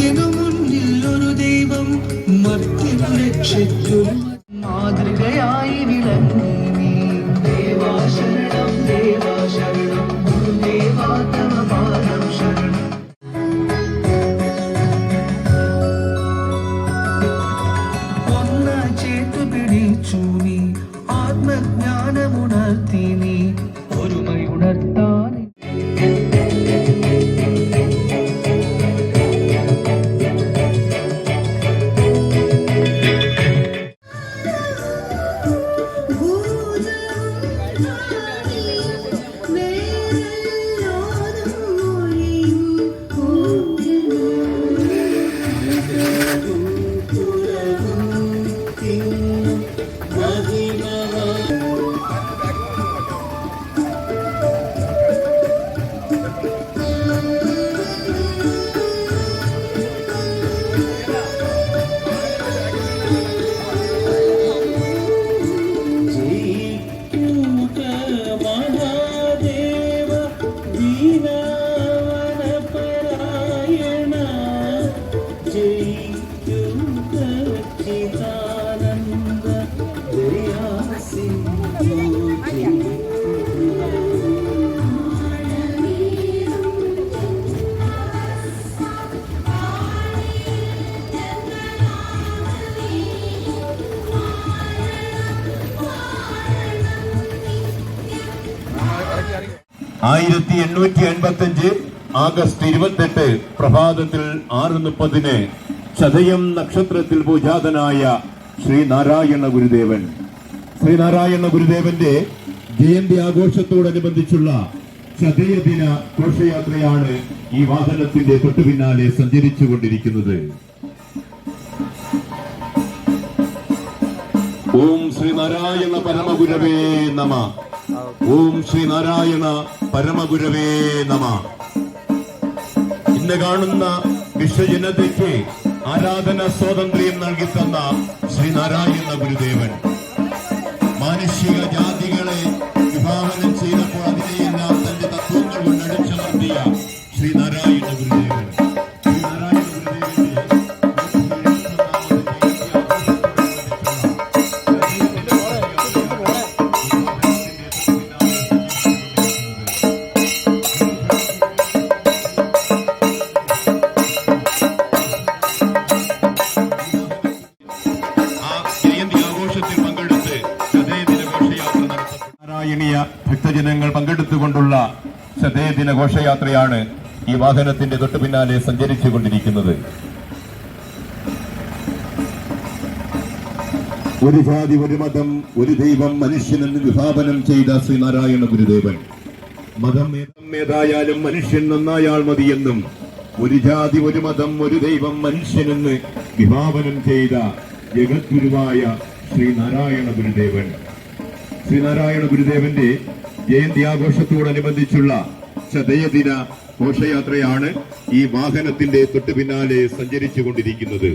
മർത്യനു മുന്നിൽ ഒരു ദൈവം നീ. ദേവാശരണം ദേവാശരണം ദേവാ ശരണം. നീ. ഒരുമയുണർത്താൻ ആയിരത്തി എണ്ണൂറ്റി എൺപത്തി അഞ്ച് ആഗസ്റ്റ് ഇരുപത്തെട്ട് പ്രഭാതത്തിൽ ആറ് മുപ്പതിന് ചതയം നക്ഷത്രത്തിൽ പൂജാതനായ ശ്രീനാരായണ ഗുരുദേവൻ. ശ്രീനാരായണ ഗുരുദേവന്റെ ജയന്തി ആഘോഷത്തോടനുബന്ധിച്ചുള്ള ചതയദിന ഘോഷയാത്രയാണ് ഈ വാഹനത്തിന്റെ തൊട്ടു പിന്നാലെ സഞ്ചരിച്ചു കൊണ്ടിരിക്കുന്നത് ഓം ശ്രീനാരായണ പരമഗുരവേ നമ. ഓം ശ്രീ നാരായണ പരമഗുരവേ നമ. ഇന്ന് കാണുന്ന വിശ്വജനതയ്ക്ക് ആരാധന സ്വാതന്ത്ര്യം നൽകി തന്ന ശ്രീനാരായണ ഗുരുദേവൻ. മാനുഷിക ജാതികളെ വിഭാവനം ചെയ്തപ്പോൾ ചതയദിന ഘോഷയാത്രയാണ് ഈ വാഹനത്തിന്റെ തൊട്ടു പിന്നാലെ സഞ്ചരിച്ചു കൊണ്ടിരിക്കുന്നത് ഒരു ജാതി ഒരു മതം ഒരു ദൈവം മനുഷ്യനെന്ന് വിഭാവനം ചെയ്ത ശ്രീനാരായണ ഗുരുദേവൻ. മതം ഏതം ഏതായാലും മനുഷ്യൻ നന്നായാൽ മതിയെന്നും ഒരു ജാതി ഒരു മതം ഒരു ദൈവം മനുഷ്യനെന്ന് വിഭാവനം ചെയ്ത ജഗദ്ഗുരുവായ ശ്രീനാരായണ ഗുരുദേവൻ. ശ്രീനാരായണ ഗുരുദേവന്റെ ജയന്തി ആഘോഷത്തോടനുബന്ധിച്ചുള്ള ചതയദിന ഘോഷയാത്രയാണ് ഈ വാഹനത്തിന്റെ തൊട്ടു പിന്നാലെ സഞ്ചരിച്ചു കൊണ്ടിരിക്കുന്നത്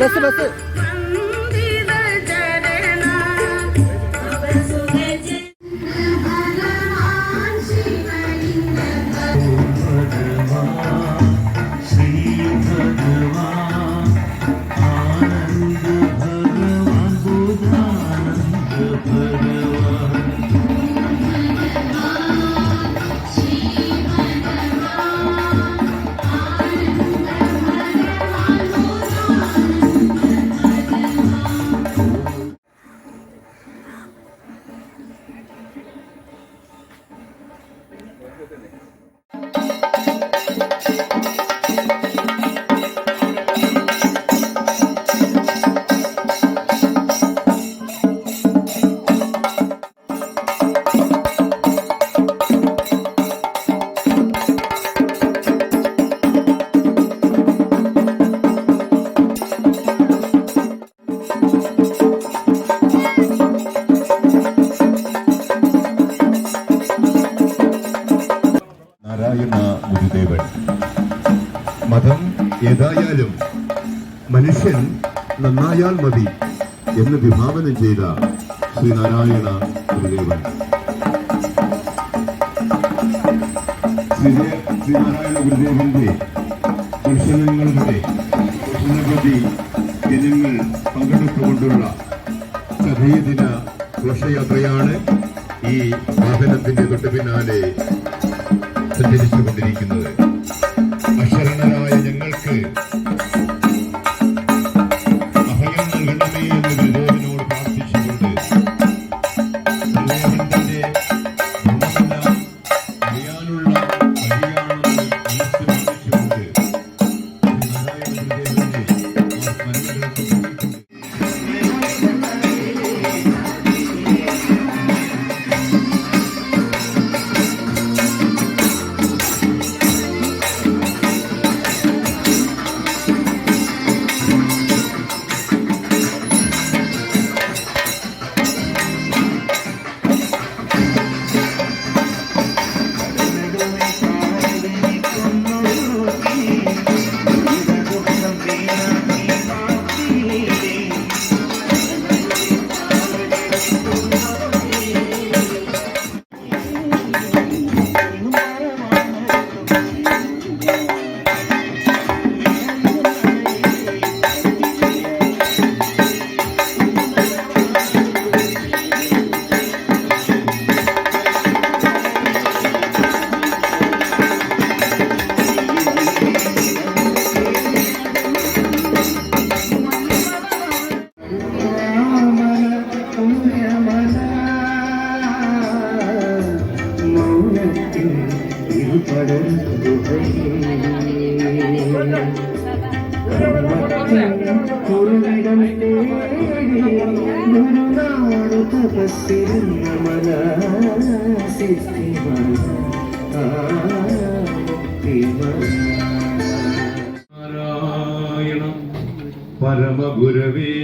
ബസ് ബസ് ഏതായാലും മനുഷ്യൻ നന്നായാൽ മതി എന്ന് വിഭാവനം ചെയ്ത ശ്രീനാരായണ ഗുരുദേവൻ. ശ്രീ ശ്രീനാരായണ ഗുരുദേവന്റെ ദർശനങ്ങളുടെ നിരവധി ജനങ്ങൾ പങ്കെടുത്തുകൊണ്ടുള്ള ചതയദിന ഘോഷയാത്രയാണ് ഈ വാഹനത്തിന്റെ തൊട്ടു പിന്നാലെ സഞ്ചരിച്ചുകൊണ്ടിരിക്കുന്നത്. അശരണരായ ഞങ്ങൾക്ക് പരമഗുരവേ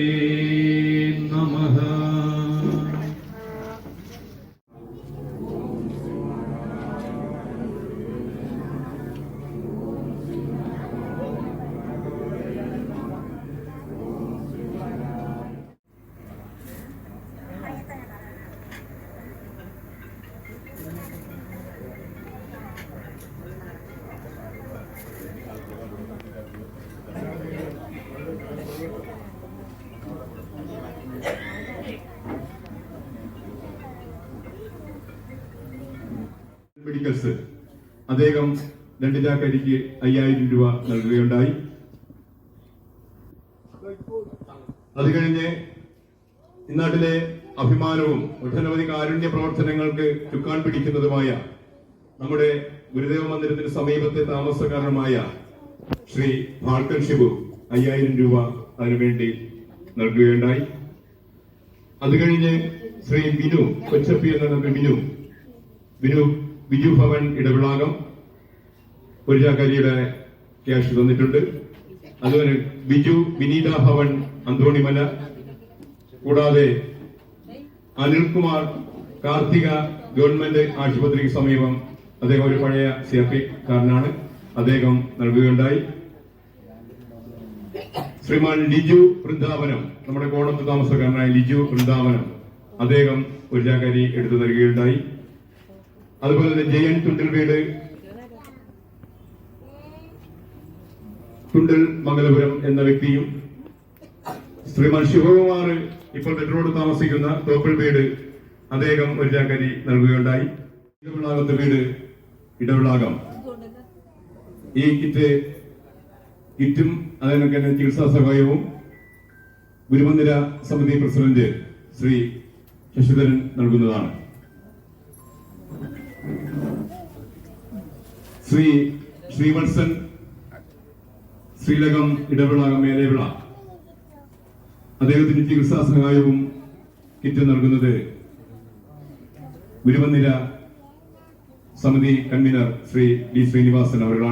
മെഡിക്കൽസ് അദ്ദേഹം രണ്ട് ചാക്കരിക്ക് അയ്യായിരം രൂപ നൽകുകയുണ്ടായി. അത് കഴിഞ്ഞ് ഇന്നാട്ടിലെ അഭിമാനവും ഒട്ടനവധി കാരുണ്യ പ്രവർത്തനങ്ങൾക്ക് ചുക്കാൻ പിടിക്കുന്നതുമായ നമ്മുടെ ഗുരുദേവ മന്ദിരത്തിന് സമീപത്തെ താമസക്കാരനുമായ ശ്രീ ഭാർക്കൻ ഷിബു അയ്യായിരം രൂപ അതിനുവേണ്ടി നൽകുകയുണ്ടായി. അത് കഴിഞ്ഞ് ശ്രീ ബിനു കൊച്ചപ്പി എന്ന ബിനു ബിനു ബിജു ഭവൻ ഇടവിളാകം ഒരു ചാക്കാരിയുടെ ക്യാഷ് തന്നിട്ടുണ്ട്. അതുപോലെ ബിജു വിനീത ഭവൻ അന്തോണിമല കൂടാതെ അനിൽകുമാർ കാർത്തിക ഗവൺമെന്റ് ആശുപത്രിക്ക് സമീപം അദ്ദേഹം ഒരു പഴയ സി എഫ് കാരനാണ്. അദ്ദേഹം നൽകുകയുണ്ടായി. ശ്രീമാൻ ലിജു വൃന്ദാവനം നമ്മുടെ കോടത്ത് താമസക്കാരനായ ലിജു വൃന്ദാവനം അദ്ദേഹം ഒരു ചാക്കാരി എടുത്തു നൽകുകയുണ്ടായി. അതുപോലെ തന്നെ ജയൻ തുണ്ടിൽ വീട് തുണ്ടിൽ മംഗലപുരം എന്ന വ്യക്തിയും ശ്രീമാൻ ശിവകുമാർ ഇപ്പോൾ മെട്രോഡ് താമസിക്കുന്ന തോപ്പിൾ വീട് അദ്ദേഹം ഒരു ചാക്കരി നൽകുകയുണ്ടായി. ഇടവിളാകത്തെ വീട് ഇടവിളാകം. ഈ കിറ്റ് കിറ്റും അതിനൊക്കെ തന്നെ ചികിത്സാ സഹായവും ഗുരുമന്ദിര സമിതി പ്രസിഡന്റ് ശ്രീ ശശിധരൻ നൽകുന്നതാണ്. ശ്രീ ശ്രീവത്സൻ ശ്രീലകം ഇടവിള മേലേവിള അദ്ദേഹത്തിന് ചികിത്സാ സഹായവും കിറ്റ് നൽകുന്നത് ഗുരുവന്നിര സമിതി കൺവീനർ ശ്രീ ഡി ശ്രീനിവാസൻ അവരുടെ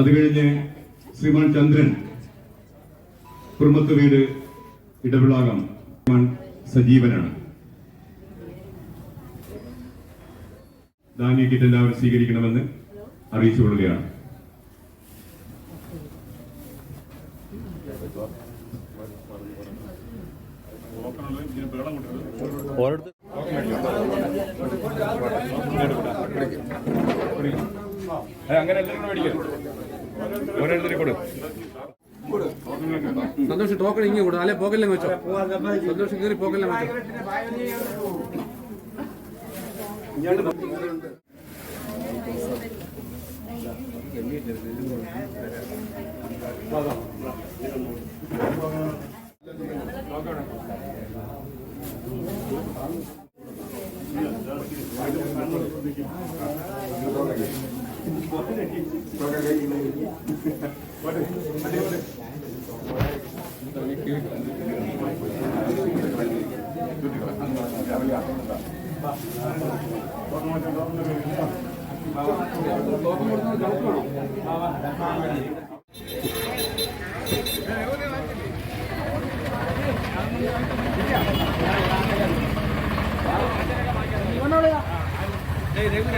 അത് കഴിഞ്ഞ് ശ്രീമാൻ ചന്ദ്രൻ കുടുംബത്ത് വീട് ഇടവിളാകം സജീവനാണ്. ധാന്യ കിറ്റ് എല്ലാവരും സ്വീകരിക്കണമെന്ന് അറിയിച്ചുകൊള്ളുകയാണ് അങ്ങനെ എല്ലാവരും മേടിക്കാം. ഓരോരുത്തരെ കൊടു സന്തോഷം ടോക്കൺ ഇങ്ങനെ കൊടു. അല്ലെ പോക്കല്ലേ വെച്ചോ. സന്തോഷം കയറി പോക്കല്ലേ വെച്ചോ. ഞാൻ రేపు